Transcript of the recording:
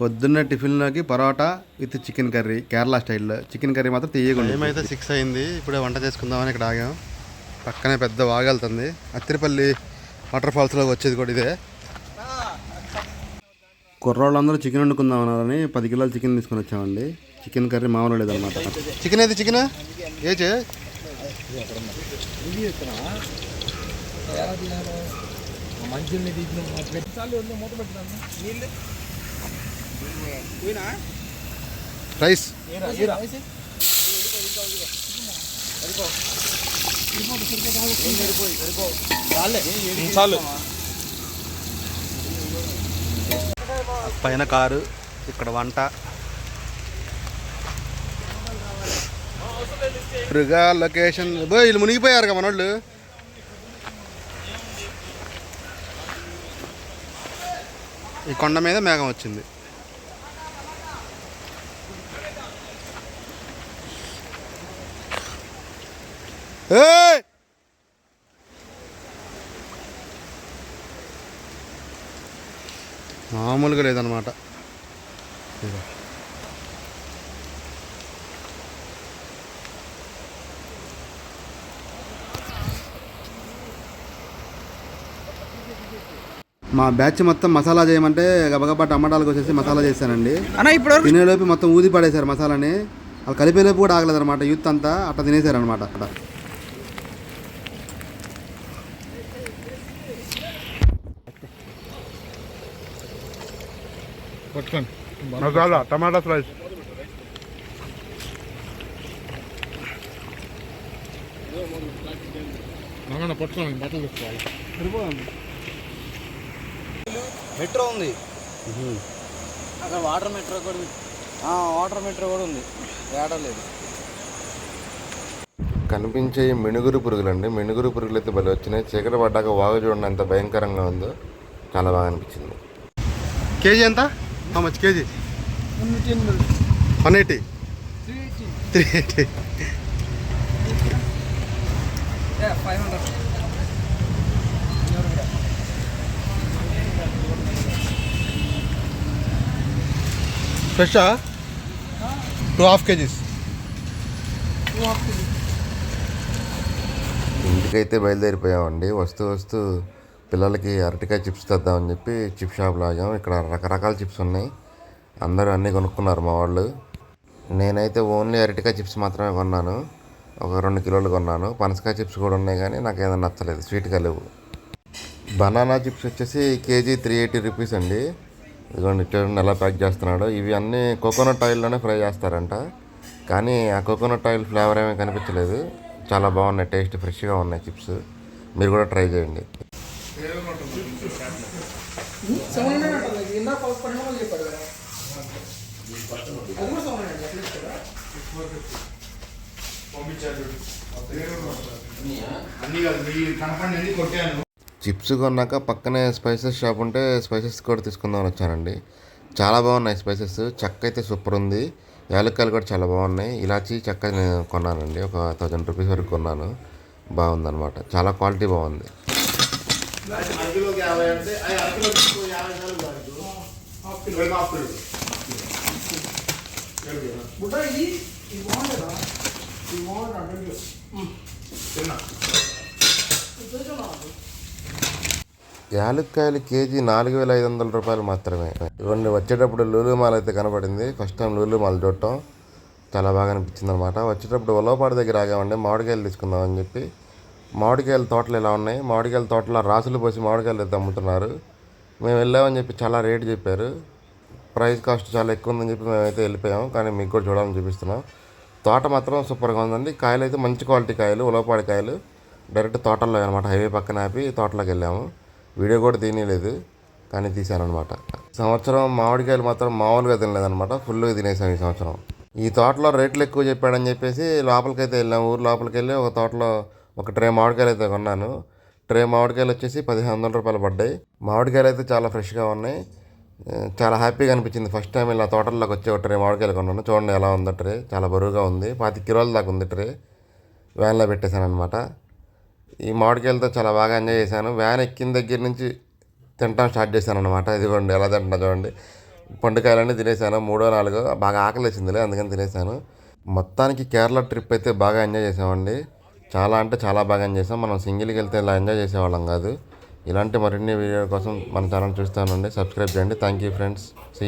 పొద్దున్న టిఫిన్లోకి parotta with chicken curry Kerala స్టైల్లో. Chicken curry మాత్రం తీయకుండా ఏమైతే సిక్స్ అయింది. ఇప్పుడే వంట చేసుకుందామని ఇక్కడ ఆగాం. పక్కనే పెద్ద వాగెళ్తుంది అత్తిరిపల్లి వాటర్ ఫాల్స్లో వచ్చేది కూడా ఇదే. కుర్రోళ్ళందరూ చికెన్ వండుకుందాం అన్నారని పది కిలోలు చికెన్ తీసుకొని వచ్చామండి. చికెన్ కర్రీ మామూలు లేదనమాట చికెన్ ఏది చికెన్? ఏచే రైస్. పైన కారు ఇక్కడ వంట. మృగా లొకేషన్. బో వీళ్ళు మునిగిపోయారు కదా మనోళ్ళు. ఈ కొండ మీద మేఘం వచ్చింది. మామూలుగా లేదనమాట. మా బ్యాచ్ మొత్తం మసాలా చేయమంటే గబగబా టమాటాలకు వచ్చేసి మసాలా చేశానండి తినేలోపు మొత్తం ఊది పడేశారు మసాలాని. వాళ్ళు కలిపేలోపు కూడా ఆగలేదు అనమాట యూత్ అంతా అట్లా తినేశారు అనమాట పట్టుకోండి మసాలా టమాటా స్లైస్. నగన పట్టుకోండి బట్టలు తీసుకోవాలి మెట్రో ఉంది. అక్కడ వాటర్ మెట్రో కూడా ఉంది. ఆ, వాటర్ మెట్రో కూడా ఉంది. ఏడలేదు కనిపించే మినుగురు పురుగులు అండి మినుగురు పురుగులు అయితే భలే వచ్చినాయి. చీకటి పడ్డాక వాగు చూడండి ఎంత భయంకరంగా ఉందో. చాలా బాగా అనిపించింది. కేజీ ఎంత? Much KG one eighty three eighty ఫ్రెషా two half KGs ఇంటికైతే బయలుదేరిపోయామండి. వస్తూ వస్తూ పిల్లలకి అరటికాయ చిప్స్ తెద్దామని చెప్పి చిప్ షాప్లో ఆగాం ఇక్కడ రకరకాల చిప్స్ ఉన్నాయి. అందరూ అన్నీ కొనుక్కున్నారు మా వాళ్ళు. నేనైతే ఓన్లీ అరటికాయ చిప్స్ మాత్రమే కొన్నాను. ఒక రెండు కిలోలు కొన్నాను. పనసకాయ చిప్స్ కూడా ఉన్నాయి కానీ నాకు ఏదైనా నచ్చలేదు. స్వీట్గా లేవు. బనానా చిప్స్ వచ్చేసి కేజీ త్రీ ఎయిటీ రూపీస్ అండి. ఇదిగోండి చూడండి ఎలా ప్యాక్ చేస్తున్నాడు. ఇవి అన్నీ కోకోనట్ ఆయిల్లోనే ఫ్రై చేస్తారంట. కానీ ఆ కోకోనట్ ఆయిల్ ఫ్లేవర్ ఏమీ కనిపించలేదు. చాలా బాగున్నాయి. టేస్ట్ ఫ్రెష్గా ఉన్నాయి చిప్స్. మీరు కూడా ట్రై చేయండి. చిప్స్ కొన్నాక పక్కనే స్పైసెస్ షాప్ ఉంటే స్పైసెస్ కూడా తీసుకుందామని వచ్చానండి. చాలా బాగున్నాయి స్పైసెస్. చెక్క అయితే సూపర్ ఉంది. యాలక్కాయలు కూడా చాలా బాగున్నాయి. ఇలాచి చెక్క నేను కొన్నానండి. ఒక థౌజండ్ రూపీస్ వరకు కొన్నాను. బాగుందన్నమాట. చాలా క్వాలిటీ బాగుంది. యాలక్కాయలు కేజీ నాలుగు వేల ఐదు వందల రూపాయలు మాత్రమే. ఇవన్నీ వచ్చేటప్పుడు లూలు మాల్ అయితే కనపడింది ఫస్ట్ టైం లూలు మాల్ చూడటం. చాలా బాగా అనిపించింది అనమాట వచ్చేటప్పుడు ఉలవపాడు దగ్గర ఆగామండి. మామిడికాయలు తీసుకుందామని చెప్పి మామిడికాయల తోటలు ఇలా ఉన్నాయి. మామిడికాయల తోటలో రాసులు పోసి మామిడికాయలు అయితే అమ్ముతున్నారు మేము వెళ్ళామని చెప్పి చాలా రేటు చెప్పారు. ప్రైస్ కాస్ట్ చాలా ఎక్కువ ఉందని చెప్పి మేమైతే వెళ్ళిపోయాము. కానీ మీకు కూడా చూడాలని చూపిస్తున్నాం. తోట మాత్రం సూపర్గా ఉందండి. కాయలు అయితే మంచి క్వాలిటీ కాయలు ఉలవపాడి కాయలు. డైరెక్ట్ తోటల్లో అనమాట. హైవే పక్కన ఆపి తోటలోకి వెళ్ళాము. వీడియో కూడా తినేలేదు కానీ తీశానమాట సంవత్సరం మామిడికాయలు మాత్రం మామూలుగా తినలేదనమాట ఫుల్గా తినేసాం ఈ సంవత్సరం. ఈ తోటలో రేట్లు ఎక్కువ చెప్పాడని చెప్పేసి లోపలికైతే వెళ్ళాము ఊరు లోపలికి వెళ్ళి ఒక తోటలో ఒక ట్రే మామిడికాయలు అయితే కొన్నాను. ట్రే మామిడికాయలు వచ్చేసి పదిహేను వందల రూపాయలు పడ్డాయి. మామిడికాయలు అయితే చాలా ఫ్రెష్గా ఉన్నాయి. చాలా హ్యాపీగా అనిపించింది. ఫస్ట్ టైం ఇలా తోటల్లోకి వచ్చే ఒక ట్రే మామిడికాయలు కొన్నాను. చూడండి ఎలా ఉందో ట్రే. చాలా బరువుగా ఉంది. పాతి కిలోల దాకా ఉంది ట్రే. వ్యాన్లో పెట్టేశాను అనమాట ఈ మామిడికాయలతో చాలా బాగా ఎంజాయ్ చేశాను. వ్యాన్ ఎక్కిన దగ్గర నుంచి తినటం స్టార్ట్ చేశాను అనమాట ఇదిగోండి ఎలా తింటున్నా చూడండి. పండుకాయలన్నీ తినేసాను మూడో నాలుగో బాగా ఆకలి వేసిందిలే అందుకని తినేసాను మొత్తానికి కేరళ ట్రిప్ అయితే బాగా ఎంజాయ్ చేసామండి చాలా అంటే చాలా బాగా ఎంజాయ్ చేసాం. మనం సింగిల్కి వెళ్తే ఇలా ఎంజాయ్ చేసేవాళ్ళం కాదు. ఇలాంటి మరిన్ని వీడియో కోసం మన ఛానల్ చూస్తానండి. సబ్స్క్రైబ్ చేయండి. Thank you friends see